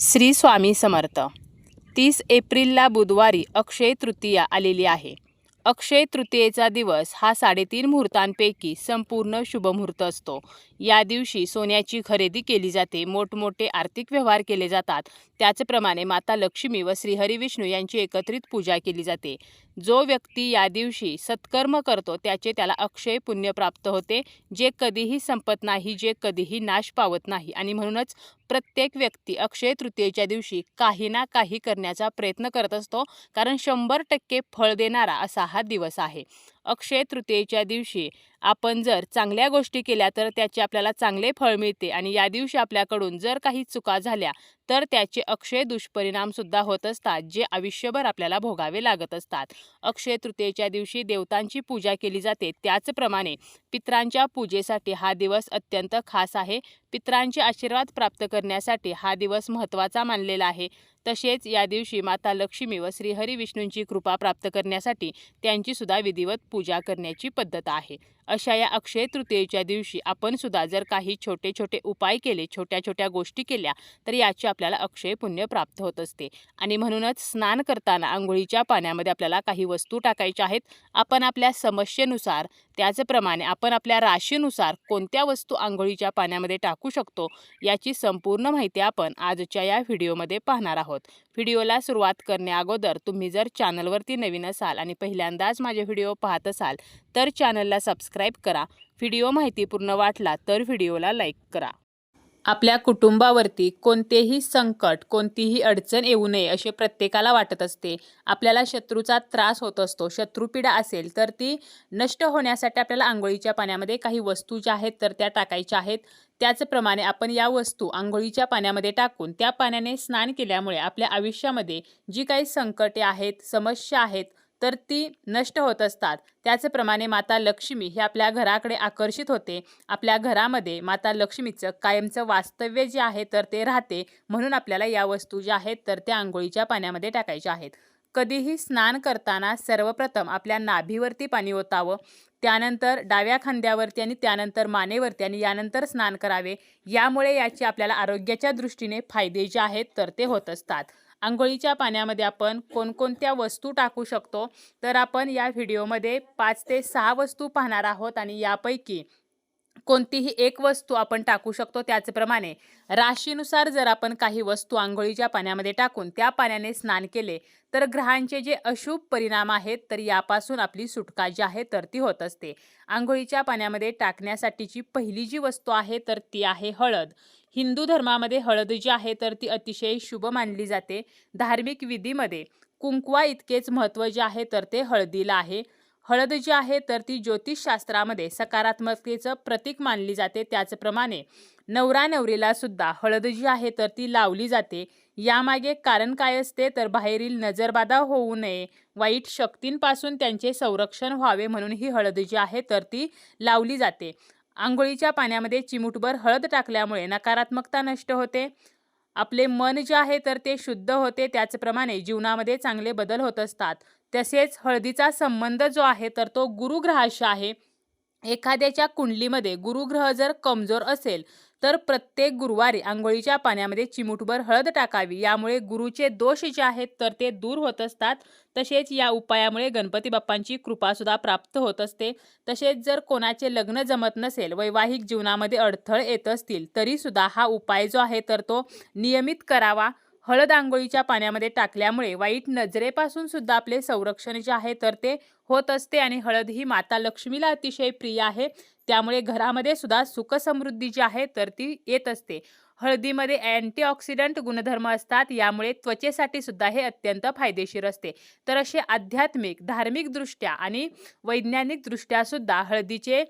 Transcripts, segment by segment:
श्री स्वामी समर्थ. तीस एप्रिलला बुधवारी अक्षय तृतीया आलेली आहे. अक्षय तृतीयेचा दिवस हा साडेतीन मुहूर्तांपैकी संपूर्ण शुभमुहूर्त असतो. या दिवशी सोन्याची खरेदी केली जाते. मोठमोठे आर्थिक व्यवहार केले जातात. त्याचप्रमाणे माता लक्ष्मी व श्रीहरी विष्णू यांची एकत्रित पूजा केली जाते. जो व्यक्ती या दिवशी सत्कर्म करतो त्याचे त्याला अक्षय पुण्य प्राप्त होते. जे कधीही संपत नाही जे कधीही नाश पावत नाही. आणि म्हणूनच प्रत्येक व्यक्ती अक्षय तृतीयेच्या दिवशी काही ना काही करण्याचा प्रयत्न करत असतो. कारण शंभर टक्के फळ देणारा असा हा दिवस आहे. अक्षय तृतीयेच्या दिवशी आपण जर चांगल्या गोष्टी केल्या तर त्याचे आपल्याला चांगले फळ मिळते. आणि या दिवशी आपल्याकडून जर काही चुका झाल्या तर त्याचे अक्षय दुष्परिणाम सुद्धा होत असतात जे आयुष्यभर आपल्याला भोगावे लागत असतात. अक्षय तृतीयेच्या दिवशी देवतांची पूजा केली जाते. त्याचप्रमाणे पित्रांच्या पूजेसाठी हा दिवस अत्यंत खास आहे. पित्रांचे आशीर्वाद प्राप्त करण्यासाठी हा दिवस महत्त्वाचा मानलेला आहे. तसेच या दिवशी माता लक्ष्मी व श्रीहरी विष्णूंची कृपा प्राप्त करण्यासाठी त्यांची सुद्धा विधिवत पूजा करण्याची पद्धत आहे. अशा या अक्षय तृतीयेच्या दिवशी आपण सुद्धा जर काही छोटे छोटे उपाय केले छोट्या छोट्या गोष्टी केल्या तर याचे आपल्याला अक्षय पुण्य प्राप्त होत असते. आणि म्हणूनच स्नान करताना आंघोळीच्या पाण्यामध्ये आपल्याला काही वस्तू टाकायच्या आहेत. आपण आपल्या समस्येनुसार त्याचप्रमाणे आपण आपल्या राशीनुसार कोणत्या वस्तू आंघोळीच्या पाण्यामध्ये टाकू शकतो याची संपूर्ण माहिती आपण आजच्या या व्हिडिओमध्ये पाहणार आहोत. व्हिडिओला सुरुवात करण्याअगोदर तुम्ही जर चॅनलवरती नवीन असाल आणि पहिल्यांदाच माझे व्हिडिओ पाहत असाल तर चॅनलला सबस्क्राईब करा. व्हिडिओ माहितीपूर्ण वाटला तर व्हिडिओला लाईक करा. आपल्या कुटुंबावरती कोणतेही संकट कोणतीही अडचण येऊ नये असे प्रत्येकाला वाटत असते. आपल्याला शत्रूचा त्रास होत असतो शत्रुपीडा असेल तर ती नष्ट होण्यासाठी आपल्याला आंघोळीच्या पाण्यामध्ये काही वस्तू ज्या आहेत तर त्या टाकायच्या आहेत. त्याचप्रमाणे आपण या वस्तू आंघोळीच्या पाण्यामध्ये टाकून त्या पाण्याने स्नान केल्यामुळे आपल्या आयुष्यामध्ये जी काही संकटे आहेत समस्या आहेत तर ती नष्ट होत असतात. त्याचप्रमाणे माता लक्ष्मी ही आपल्या घराकडे आकर्षित होते. आपल्या घरामध्ये माता लक्ष्मीचं कायमचं वास्तव्य जे आहे तर ते राहते. म्हणून आपल्याला या वस्तू ज्या आहेत तर त्या आंघोळीच्या पाण्यामध्ये टाकायच्या आहेत. कधीही स्नान करताना सर्वप्रथम आपल्या नाभीवरती पाणी ओतावं. त्यानंतर डाव्या खांद्यावरती आणि त्यानंतर मानेवरती आणि यानंतर स्नान करावे. यामुळे याचे आपल्याला आरोग्याच्या दृष्टीने फायदे जे आहेत तर ते होत असतात. आंघोळीच्या पाण्यामध्ये आपण कोणकोणत्या वस्तू टाकू शकतो तर आपण या व्हिडिओमध्ये पाच ते सहा वस्तू पाहणार आहोत आणि यापैकी कोणतीही एक वस्तू आपण टाकू शकतो त्याचप्रमाणे राशीनुसार जर आपण काही वस्तू आंघोळीच्या पाण्यामध्ये टाकून त्या पाण्याने स्नान केले तर ग्रहांचे जे अशुभ परिणाम आहेत तर यापासून आपली सुटका जी आहे तर ती होत असते. आंघोळीच्या पाण्यामध्ये टाकण्यासाठीची पहिली जी वस्तू आहे तर ती आहे हळद. हिंदू धर्मामध्ये हळद जी आहे तर ती अतिशय शुभ मानली जाते. धार्मिक विधीमध्ये कुंकवा इतकेच महत्त्व जे आहे तर ते हळदीला आहे. हळद जी आहे तर ती ज्योतिषशास्त्रामध्ये सकारात्मकतेचं प्रतीक मानली जाते. त्याचप्रमाणे नवरा नवरीला सुद्धा हळद जी आहे तर ती लावली जाते. यामागे कारण काय असते तर बाहेरील नजरबाधा होऊ नये वाईट शक्तींपासून त्यांचे संरक्षण व्हावे म्हणून ही हळद जी आहे तर ती लावली जाते. आंघोळीच्या पाण्यामध्ये चिमूटभर हळद टाकल्यामुळे नकारात्मकता नष्ट होते. आपले मन जे आहे तर ते शुद्ध होते त्याचप्रमाणे जीवनामध्ये चांगले बदल होत असतात. तसेच हळदीचा संबंध जो आहे तर तो गुरुग्रहाशी आहे. एखाद्याच्या कुंडलीमध्ये गुरुग्रह जर कमजोर असेल तर प्रत्येक गुरुवारी आंघोळीच्या पाण्यामध्ये चिमूटभर हळद टाकावी. यामुळे गुरुचे दोष जे आहेत तर ते दूर होत असतात. तसेच या उपायामुळे गणपती बाप्पांची कृपासुद्धा प्राप्त होत असते. तसेच जर कोणाचे लग्न जमत नसेल वैवाहिक जीवनामध्ये अडथळे येत असतील तरीसुद्धा हा उपाय जो आहे तर तो नियमित करावा. हळद आंघोळीच्या पाण्यामध्ये टाकल्यामुळे वाईट नजरेपासून सुद्धा आपले संरक्षण जे आहे तर ते होत असते. आणि हळद ही माता लक्ष्मीला अतिशय प्रिय आहे. त्यामुळे घरामध्ये सुद्धा सुखसमृद्धी जी आहे तर ती येत असते. हळदीमध्ये अँटीऑक्सिडंट गुणधर्म असतात यामुळे त्वचेसाठी सुद्धा हे अत्यंत फायदेशीर असते. तर असे आध्यात्मिक धार्मिकदृष्ट्या आणि वैज्ञानिकदृष्ट्या सुद्धा हळदीचे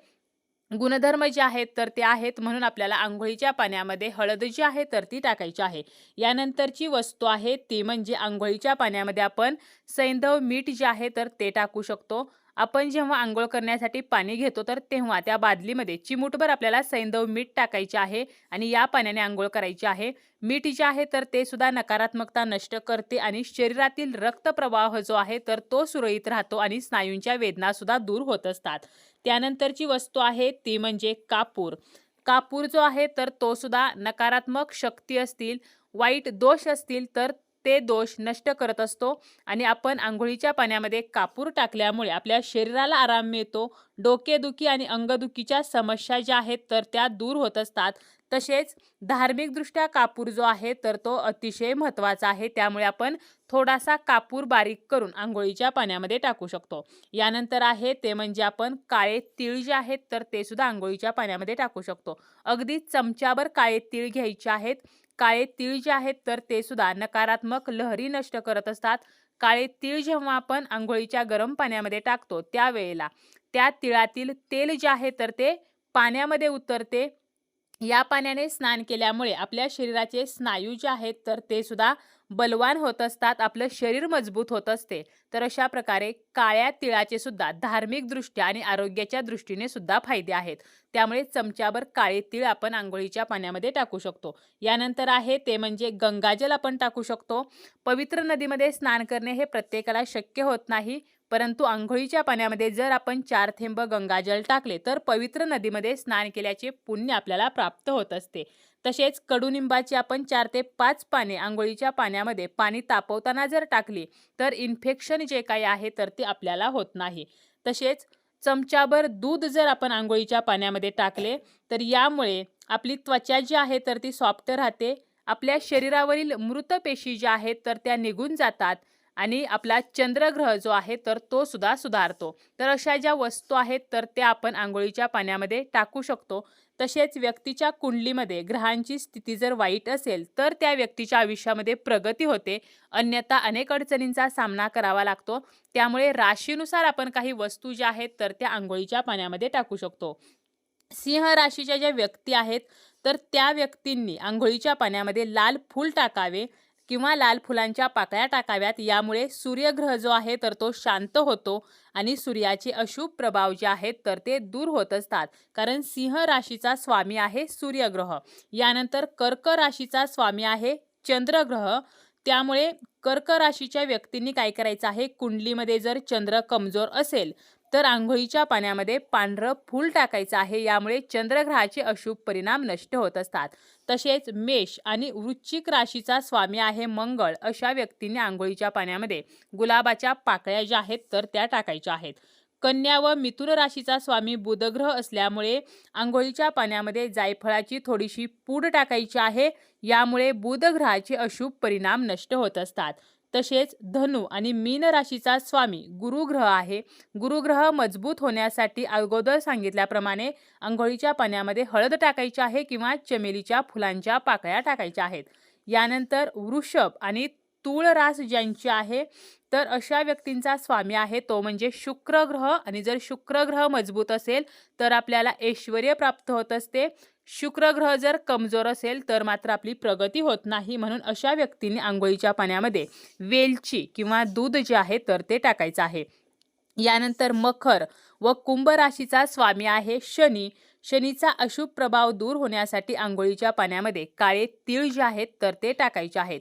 गुणधर्म जे आहेत तर ते आहेत म्हणून आपल्याला आंघोळीच्या पाण्यामध्ये हळद जी आहे तर ती टाकायची आहे. यानंतरची वस्तू आहे ती म्हणजे आंघोळीच्या पाण्यामध्ये आपण सैंधव मीठ जे आहे तर ते टाकू शकतो. आपण जेव्हा आंघोळ करण्यासाठी पाणी घेतो तर तेव्हा त्या बादलीमध्ये चिमूटभर आपल्याला सैंदव मीठ टाकायचे आहे आणि या पाण्याने आंघोळ करायची आहे. मीठ जे आहे तर ते सुद्धा नकारात्मकता नष्ट करते आणि शरीरातील रक्तप्रवाह जो आहे तर तो सुरळीत राहतो आणि स्नायूंच्या वेदना सुद्धा दूर होत असतात. त्यानंतरची वस्तू आहे ती म्हणजे कापूर. कापूर जो आहे तर तो सुद्धा नकारात्मक शक्ती असतील वाईट दोष असतील तर ते दोष नष्ट करत असतो आणि आपण आंघोळीच्या पाण्यामध्ये कापूर टाकल्यामुळे आपल्या शरीराला आराम मिळतो. डोकेदुखी आणि अंगदुखीच्या समस्या ज्या आहेत तर त्या दूर होत असतात. तसेच धार्मिकदृष्ट्या कापूर जो आहे तर तो अतिशय महत्त्वाचा आहे. त्यामुळे आपण थोडासा कापूर बारीक करून आंघोळीच्या पाण्यामध्ये टाकू शकतो. यानंतर आहे ते म्हणजे आपण काळे तीळ जे आहेत तर ते सुद्धा आंघोळीच्या पाण्यामध्ये टाकू शकतो. अगदी चमच्याभर काळे तीळ घ्यायचे आहेत काळे तीळ जे आहेत तर ते सुद्धा नकारात्मक लहरी नष्ट करत असतात. काळे तीळ जेव्हा आपण आंघोळीच्या गरम पाण्यामध्ये टाकतो त्यावेळेला त्या तिळातील तेल जे आहे तर ते पाण्यामध्ये उतरते. या पाण्याने स्नान केल्यामुळे आपल्या शरीराचे स्नायू जे आहेत तर ते सुद्धा बलवान होत असतात आपलं शरीर मजबूत होत असते. तर अशा प्रकारे काळ्या तिळाचे सुद्धा धार्मिकदृष्ट्या आणि आरोग्याच्या दृष्टीने सुद्धा फायदे आहेत. त्यामुळे चमच्यावर काळे तीळ आपण आंघोळीच्या पाण्यामध्ये टाकू शकतो. यानंतर आहे ते म्हणजे गंगाजल आपण टाकू शकतो. पवित्र नदीमध्ये स्नान करणे हे प्रत्येकाला शक्य होत नाही. परंतु आंघोळीच्या पाण्यामध्ये जर आपण चार थेंब गंगाजल टाकले तर पवित्र नदीमध्ये स्नान केल्याचे पुण्य आपल्याला प्राप्त होत असते. तसेच कडुनिंबाची आपण चार ते पाच पाने आंघोळीच्या पाण्यामध्ये पाणी तापवताना जर टाकली तर इन्फेक्शन जे काही आहे तर ते आपल्याला होत नाही. तसेच चमचाभर दूध जर आपण आंघोळीच्या पाण्यामध्ये टाकले तर यामुळे आपली त्वचा जी आहे तर ती सॉफ्ट राहते. आपल्या शरीरावरील मृत पेशी ज्या आहेत तर त्या निघून जातात. आणि आपला चंद्रग्रह जो आहे तर तो सुद्धा सुधारतो. तर अशा ज्या वस्तू आहेत तर त्या आपण आंघोळीच्या पाण्यामध्ये टाकू शकतो. तसेच व्यक्तीच्या कुंडलीमध्ये ग्रहांची स्थिती जर वाईट असेल तर त्या व्यक्तीच्या आयुष्यामध्ये प्रगती होते. अन्यथा अनेक अडचणींचा सामना करावा लागतो. त्यामुळे राशीनुसार आपण काही वस्तू ज्या आहेत तर त्या आंघोळीच्या पाण्यामध्ये टाकू शकतो. सिंह राशीच्या ज्या व्यक्ती आहेत तर त्या व्यक्तींनी आंघोळीच्या पाण्यामध्ये लाल फूल टाकावे. किंवा लाल फुलांच्या पाकळ्या टाकाव्यात. यामुळे सूर्यग्रह जो आहे तर तो शांत होतो आणि सूर्याचे अशुभ प्रभाव जे आहेत तर ते दूर होत असतात. कारण सिंह राशीचा स्वामी आहे सूर्यग्रह. यानंतर कर्क राशीचा स्वामी आहे चंद्रग्रह. त्यामुळे कर्क राशीच्या व्यक्तींनी काय करायचं आहे? कुंडलीमध्ये जर चंद्र कमजोर असेल तर आंघोळीच्या पाण्यामध्ये पांढरं फूल टाकायचं आहे. यामुळे चंद्रग्रहाचे अशुभ परिणाम नष्ट होत असतात. तसेच मेष आणि वृश्चिक राशीचा स्वामी आहे मंगळ अशा व्यक्तीने आंघोळीच्या पाण्यामध्ये गुलाबाच्या पाकळ्या ज्या आहेत तर त्या टाकायच्या आहेत. कन्या व मिथुन राशीचा स्वामी बुधग्रह असल्यामुळे आंघोळीच्या पाण्यामध्ये जायफळाची थोडीशी पूड टाकायची आहे. यामुळे बुधग्रहाचे अशुभ परिणाम नष्ट होत असतात. तसेच धनु आणि मीन राशीचा स्वामी गुरुग्रह आहे. गुरुग्रह मजबूत होण्यासाठी अगोदर सांगितल्याप्रमाणे आंघोळीच्या पाण्यामध्ये हळद टाकायची आहे किंवा चमेलीच्या फुलांच्या पाकळ्या टाकायच्या आहेत. यानंतर वृषभ आणि तूळ रास ज्यांची आहे तर अशा व्यक्तींचा स्वामी आहे. तो म्हणजे शुक्र ग्रह आणि जर शुक्र ग्रह मजबूत असेल तर आपल्याला ऐश्वर प्राप्त होत असते. शुक्र ग्रह जर कमजोर असेल तर मात्र आपली प्रगती होत नाही म्हणून अशा व्यक्तींनी आंघोळीच्या पाण्यामध्ये वेलची किंवा दूध जे आहे तर ते टाकायचं आहे. यानंतर मखर व कुंभ राशीचा स्वामी आहे शनी. शनीचा अशुभ प्रभाव दूर होण्यासाठी आंघोळीच्या पाण्यामध्ये काळे तीळ जे आहेत तर ते टाकायचे आहेत.